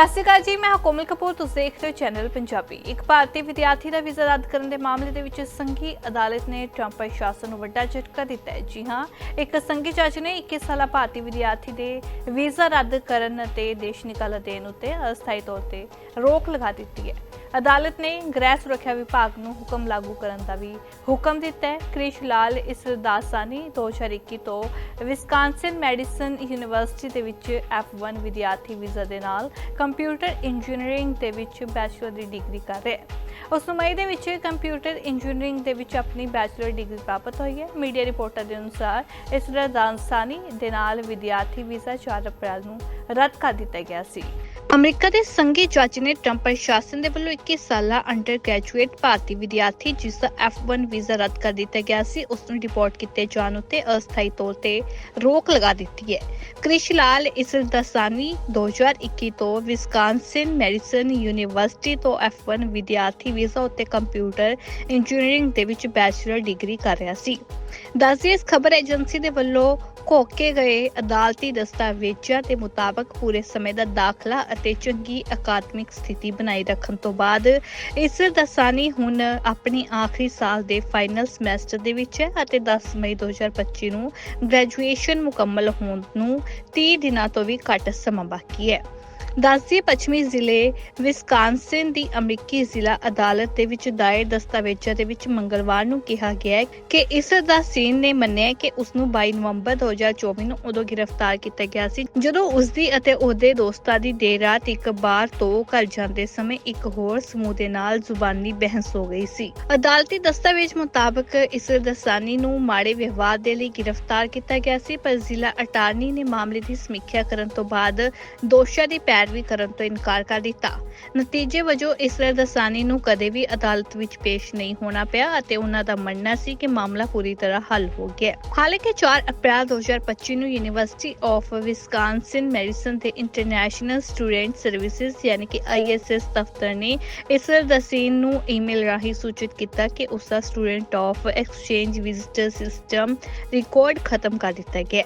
ਸਤਿ ਸ਼੍ਰੀ ਅਕਾਲ ਜੀ, ਮੈਂ ਕੋਮਲ ਕਪੂਰ, ਤੁਸੀਂ ਦੇਖ ਰਹੇ ਹੋ ਚੈਨਲ ਪੰਜਾਬੀ। ਇੱਕ ਭਾਰਤੀ ਵਿਦਿਆਰਥੀ ਦਾ ਵੀਜ਼ਾ ਰੱਦ ਕਰਨ ਦੇ ਮਾਮਲੇ ਦੇ ਵਿੱਚ ਸੰਘੀ ਅਦਾਲਤ ਨੇ ਟਰੰਪ ਪ੍ਰਸ਼ਾਸਨ ਨੂੰ ਵੱਡਾ ਝਟਕਾ ਦਿੱਤਾ ਹੈ। ਜੀ ਹਾਂ, ਇੱਕ ਸੰਘੀ ਜੱਜ ਨੇ 21 ਸਾਲਾ ਭਾਰਤੀ ਵਿਦਿਆਰਥੀ ਦੇ ਵੀਜ਼ਾ ਰੱਦ ਕਰਨ ਅਤੇ ਦੇਸ਼ ਨਿਕਾਲਾ ਦੇਣ ਉੱਤੇ ਅਸਥਾਈ ਤੌਰ ਤੇ ਰੋਕ ਲਗਾ ਦਿੱਤੀ ਹੈ। ਅਦਾਲਤ ਨੇ ਗ੍ਰਹਿ ਸੁਰੱਖਿਆ ਵਿਭਾਗ ਨੂੰ ਹੁਕਮ ਲਾਗੂ ਕਰਨ ਦਾ ਵੀ ਹੁਕਮ ਦਿੱਤਾ ਹੈ। ਕ੍ਰਿਸ਼ ਲਾਲ ਇਸ ਦਾਸਾਨੀ 2021 ਤੋਂ ਵਿਸਕਾਂਸਿਨ ਮੈਡੀਸਨ ਯੂਨੀਵਰਸਿਟੀ ਦੇ ਵਿੱਚ F1 ਵਿਦਿਆਰਥੀ ਵੀਜ਼ਾ ਦੇ ਨਾਲ ਕੰਪਿਊਟਰ ਇੰਜੀਨੀਅਰਿੰਗ ਦੇ ਵਿੱਚ ਬੈਚਲਰ ਦੀ ਡਿਗਰੀ ਕਰ ਰਿਹਾ ਹੈ। ਉਸ ਨੂੰ ਮਈ ਦੇ ਵਿੱਚ ਕੰਪਿਊਟਰ ਇੰਜੀਨੀਅਰਿੰਗ ਦੇ ਵਿੱਚ ਆਪਣੀ ਬੈਚਲਰ ਡਿਗਰੀ ਪ੍ਰਾਪਤ ਹੋਈ ਹੈ। ਮੀਡੀਆ ਰਿਪੋਰਟਾਂ ਦੇ ਅਨੁਸਾਰ ਇਸ ਦਾਸਾਨੀ ਦੇ ਨਾਲ ਵਿਦਿਆਰਥੀ ਵੀਜ਼ਾ 4 ਅਪ੍ਰੈਲ ਨੂੰ ਰੱਦ ਕਰ ਦਿੱਤਾ ਗਿਆ ਸੀ। ਅਮਰੀਕਾ ਦੇ ਸੰਘੀ ਜੱਜ ਨੇ ਟਰੰਪ ਪ੍ਰਸ਼ਾਸਨ ਦੇ ਵੱਲੋਂ 21 ਸਾਲਾ ਅੰਡਰ ਗ੍ਰੈਜੂਏਟ ਭਾਰਤੀ ਵਿਦਿਆਰਥੀ, ਜਿਸ ਦਾ F1 ਵੀਜ਼ਾ ਰੱਦ ਕਰ ਦਿੱਤਾ ਗਿਆ ਸੀ, ਉਸ ਨੂੰ ਡਿਪੋਰਟ ਕੀਤੇ ਜਾਣ ਉੱਤੇ ਅਸਥਾਈ ਤੌਰ ਤੇ ਰੋਕ ਲਗਾ ਦਿੱਤੀ ਹੈ। ਕ੍ਰਿਸ਼ ਲਾਲ ਇਸ ਦਸਾਨੀ 2021 ਤੋਂ ਵਿਸਕਾਂਸਿਨ ਮੈਡੀਸਨ ਯੂਨੀਵਰਸਿਟੀ ਤੋਂ F1 ਵਿਦਿਆਰਥੀ ਵੀਜ਼ਾ ਉੱਤੇ ਕੰਪਿਊਟਰ ਇੰਜੀਨੀਅਰਿੰਗ ਦੇ ਵਿੱਚ ਬੈਚਲਰ ਡਿਗਰੀ ਕਰ ਰਿਹਾ ਸੀ। ਦੱਸਦੀ ਇਸ ਖਬਰ ਏਜੰਸੀ ਦੇ ਵੱਲੋਂ ਘੋਕੇ ਗਏ ਅਦਾਲਤੀ ਦਸਤਾਵੇਜ਼ਾਂ ਦੇ ਮੁਤਾਬਕ ਪੂਰੇ ਸਮੇਂ ਦਾ ਦਾਖਲਾ ਅਤੇ ਚੰਗੀ ਅਕਾਦਮਿਕ ਸਥਿਤੀ ਬਣਾਈ ਰੱਖਣ ਤੋਂ ਬਾਅਦ ਇਸ ਦਸਾਨੀ ਹੁਣ ਆਪਣੇ ਆਖਰੀ ਸਾਲ ਦੇ ਫਾਈਨਲ ਸਮੈਸਟਰ ਦੇ ਵਿੱਚ ਹੈ ਅਤੇ 10 ਮਈ 2025 ਨੂੰ ਗ੍ਰੈਜੂਏਸ਼ਨ ਮੁਕੰਮਲ ਹੋਣ ਨੂੰ 30 ਦਿਨਾਂ ਤੋਂ ਵੀ ਘੱਟ ਸਮਾਂ ਬਾਕੀ ਹੈ। ਦੱਸਦੀ ਪੱਛਮੀ ਜ਼ਿਲ੍ਹੇ ਵਿਸਕਾਂਸਿਨ ਦੀ ਅਮਰੀਕੀ ਜ਼ਿਲ੍ਹਾ ਅਦਾਲਤ ਦੇ ਵਿੱਚ ਦਾਇਰ ਦਸਤਾਵੇਜ਼ਾਂ ਦੇ ਵਿੱਚ ਮੰਗਲਵਾਰ ਨੂੰ ਕਿਹਾ ਗਿਆ ਹੈ ਕਿ ਇਸ ਦਾ ਸੀਨ ਨੇ ਮੰਨਿਆ ਕਿ ਉਸ ਨੂੰ 22 ਨਵੰਬਰ 2024 ਨੂੰ ਉਦੋਂ ਗ੍ਰਿਫਤਾਰ ਕੀਤਾ ਗਿਆ ਸੀ, ਜਦੋਂ ਉਸ ਦੀ ਅਤੇ ਉਹਦੇ ਦੋਸਤਾਂ ਦੀ ਦੇਰ ਰਾਤ ਇੱਕ ਬਾਰ ਤੋਂ ਘਰ ਜਾਂਦੇ ਸਮੇਂ ਇੱਕ ਹੋਰ ਸਮੂਹ ਦੇ ਨਾਲ ਜ਼ੁਬਾਨੀ ਬਹਿਸ ਹੋ ਗਈ ਸੀ। ਅਦਾਲਤੀ ਦਸਤਾਵੇਜ਼ ਮੁਤਾਬਕ ਇਸ ਦਸਾਨੀ ਨੂੰ ਮਾੜੇ ਵਿਵਹਾਰ ਦੇ ਲਈ ਗ੍ਰਿਫਤਾਰ ਕੀਤਾ ਗਿਆ ਸੀ, ਪਰ ਜ਼ਿਲ੍ਹਾ ਅਟਾਰਨੀ ਨੇ ਮਾਮਲੇ ਦੀ ਸਮੀਖਿਆ ਕਰਨ ਤੋਂ ਬਾਅਦ ਦੋਸ਼ਾਂ ਦੀ ਪੈ ਪੈਰਵੀ ਕਰਨ ਤੋਂ ਇਨਕਾਰ ਕਰ ਦਿੱਤਾ। ਨਤੀਜੇ ਵਜੋਂ ਇਸ ਦਸਾਨੀ ਨੂੰ ਕਦੇ ਵੀ ਅਦਾਲਤ ਵਿੱਚ ਪੇਸ਼ ਨਹੀਂ ਹੋਣਾ ਪਿਆ ਅਤੇ ਉਹਨਾਂ ਦਾ ਮੰਨਣਾ ਸੀ ਕਿ ਮਾਮਲਾ ਪੂਰੀ ਤਰ੍ਹਾਂ ਹੱਲ ਹੋ ਗਿਆ। ਹਾਲਾਂਕਿ 4 ਅਪ੍ਰੈਲ 2025 ਨੂੰ ਯੂਨੀਵਰਸਿਟੀ ਆਫ ਵਿਸਕਾਂਸਿਨ ਮੈਡੀਸਨ ਦੇ ਇੰਟਰਨੈਸ਼ਨਲ ਸਟੂਡੈਂਟ ਸਰਵਿਸਿਜ਼ ਯਾਨੀ ਕਿ ISS ਦਫ਼ਤਰ ਨੇ ਇਸ ਦਸੀਨ ਨੂੰ ਈਮੇਲ ਰਾਹੀਂ ਸੂਚਿਤ ਕੀਤਾ ਕਿ ਉਸ ਦਾ student of exchange visitor system record ਖਤਮ ਕਰ ਦਿੱਤਾ ਗਿਆ।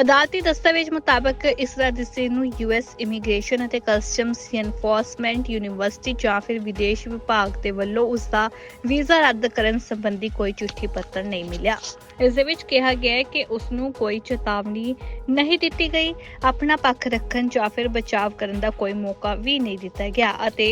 ਅਦਾਲਤੀ ਦਸਤਾਵੇਜ਼ ਮੁਤਾਬਕ ਇਸ ਰਾਦਿਸੇ ਨੂੰ ਯੂਐਸ ਇਮੀਗ੍ਰੇਸ਼ਨ ਅਤੇ ਕਸਟਮਸ ਐਨਫੋਰਸਮੈਂਟ ਯੂਨੀਵਰਸਿਟੀ ਜਾਂ ਫਿਰ ਵਿਦੇਸ਼ ਵਿਭਾਗ ਦੇ ਵੱਲੋਂ ਉਸ ਦਾ ਵੀਜ਼ਾ ਰੱਦ ਕਰਨ ਸੰਬੰਧੀ ਕੋਈ ਚਿੱਠੀ ਪੱਤਰ ਨਹੀਂ ਮਿਲਿਆ। ਇਸ ਦੇ ਵਿੱਚ ਕਿਹਾ ਗਿਆ ਹੈ ਕਿ ਉਸ ਨੂੰ ਕੋਈ ਚੇਤਾਵਨੀ ਨਹੀਂ ਦਿੱਤੀ ਗਈ। ਆਪਣਾ ਪੱਖ ਰੱਖਣ ਜਾਂ ਫਿਰ ਬਚਾਅ ਕਰਨ ਦਾ ਕੋਈ ਮੌਕਾ ਵੀ ਨਹੀਂ ਦਿੱਤਾ ਗਿਆ ਅਤੇ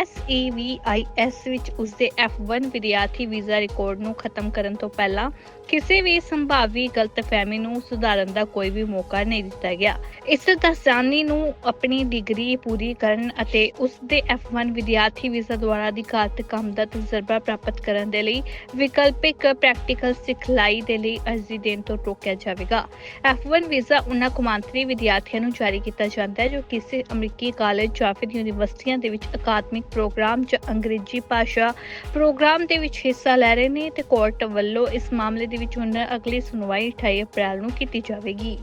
SEVIS ਵਿੱਚ ਉਸ ਦੇ F1 ਵਿਦਿਆਰਥੀ ਵੀਜ਼ਾ ਰਿਕਾਰਡ ਨੂੰ ਖਤਮ ਕਰਨ ਤੋਂ ਪਹਿਲਾਂ ਕਿਸੇ ਵੀ ਸੰਭਾਵੀ ਗਲਤਫਹਿਮੀ ਨੂੰ ਸੁਧਾਰਨ ਦਾ ਕੋਈ ਵੀ ਮੌਕਾ ਨਹੀਂ ਦਿੱਤਾ ਗਿਆ। ਇਸ ਦਸਾਨੀ ਨੂੰ ਆਪਣੀ ਡਿਗਰੀ ਪੂਰੀ ਕਰਨ ਅਤੇ ਉਸ ਦੇ F1 ਵਿਦਿਆਰਥੀ ਵੀਜ਼ਾ ਦੁਆਰਾ ਅਧਿਕਾਰਤ ਕੰਮ ਦਾ ਤਜਰਬਾ ਪ੍ਰਾਪਤ ਕਰਨ ਦੇ ਲਈ ਵਿਕਲਪਿਕ ਪ੍ਰੈਕਟੀਕਲ ਸਿਖਲਾਈ ਦੇ ਲਈ ਅਰਜ਼ੀ ਦੇਣ ਤੋਂ ਰੋਕਿਆ ਜਾਵੇਗਾ। F1 ਵੀਜ਼ਾ ਉਹਨਾਂ ਕੌਮਾਂਤਰੀ ਵਿਦਿਆਰਥੀਆਂ ਨੂੰ ਜਾਰੀ ਕੀਤਾ ਜਾਂਦਾ ਹੈ, ਜੋ ਕਿਸੇ ਅਮਰੀਕੀ ਕਾਲਜ ਜਾਂ ਫਿਰ ਯੂਨੀਵਰਸਿਟੀਆਂ ਦੇ ਵਿੱਚ ਅਕਾਦਮਿਕ ਪ੍ਰੋਗਰਾਮ ਜਾਂ ਅੰਗਰੇਜ਼ੀ ਭਾਸ਼ਾ ਪ੍ਰੋਗਰਾਮ ਦੇ ਵਿੱਚ ਹਿੱਸਾ ਲੈ ਰਹੇ ਨੇ ਤੇ ਕੋਰਟ ਵੱਲੋਂ ਇਸ ਮਾਮਲੇ ਦੇ ਵਿੱਚ ਹੁਣ ਅਗਲੀ ਸੁਣਵਾਈ 28 ਅਪ੍ਰੈਲ ਨੂੰ ਕੀਤੀ ਜਾਵੇਗੀ।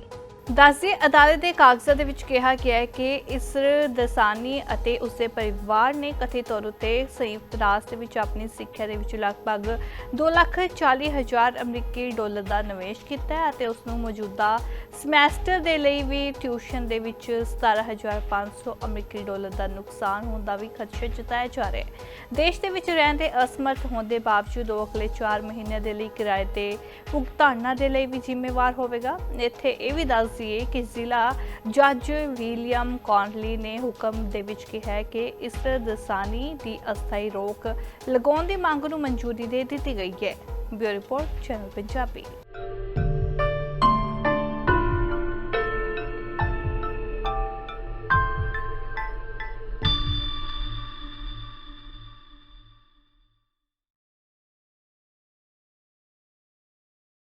ਦੱਸਦੇ ਅਦਾਲਤ ਦੇ ਕਾਗਜ਼ਾਂ ਦੇ ਵਿੱਚ ਕਿਹਾ ਗਿਆ ਹੈ ਕਿ ਇਸ ਦਸਾਨੀ ਅਤੇ ਉਸਦੇ ਪਰਿਵਾਰ ਨੇ ਕਥਿਤ ਤੌਰ ਉਤੇ ਸੰਯੁਕਤ ਰਾਸ਼ਟਰ ਵਿੱਚ ਆਪਣੀ ਸਿੱਖਿਆ ਦੇ ਵਿੱਚ ਲਗਭਗ 2,40,000 ਅਮਰੀਕੀ ਡਾਲਰ ਦਾ ਨਿਵੇਸ਼ ਕੀਤਾ ਹੈ ਅਤੇ ਉਸ ਨੂੰ ਮੌਜੂਦਾ ਸਮੈਸਟਰ ਦੇ ਲਈ ਵੀ ਟਿਊਸ਼ਨ ਦੇ ਵਿੱਚ 17,500 ਅਮਰੀਕੀ ਡਾਲਰ ਦਾ ਨੁਕਸਾਨ ਹੋਣ ਦਾ ਵੀ ਖਦਸ਼ਾ ਜਤਾਇਆ ਜਾ ਰਿਹਾ ਹੈ। ਦੇਸ਼ ਦੇ ਵਿੱਚ ਰਹਿਣ ਦੇ ਅਸਮਰਥ ਹੋਣ ਦੇ ਬਾਵਜੂਦ ਉਹ ਅਗਲੇ 4 ਮਹੀਨਿਆਂ ਦੇ ਲਈ ਕਿਰਾਏ ਤੇ ਭੁਗਤਾਨਾਂ ਦੇ ਲਈ ਵੀ ਜ਼ਿੰਮੇਵਾਰ ਹੋਵੇਗਾ। ਇੱਥੇ ਇਹ ਵੀ ਦੱਸ ਦਈਏ ਕਿ ਜ਼ਿਲ੍ਹਾ ਜੱਜ ਵਿਲੀਅਮ ਕੌਨਲੀ ਨੇ ਹੁਕਮ ਦੇ ਵਿੱਚ ਕਿਹਾ ਹੈ ਕਿ ਇਸ ਦਸਾਨੀ ਦੀ ਅਸਥਾਈ ਰੋਕ ਲਗਾਉਣ ਦੀ ਮੰਗ ਨੂੰ ਮਨਜ਼ੂਰੀ ਦੇ ਦਿੱਤੀ ਗਈ ਹੈ। Bureau report, channel Punjabi.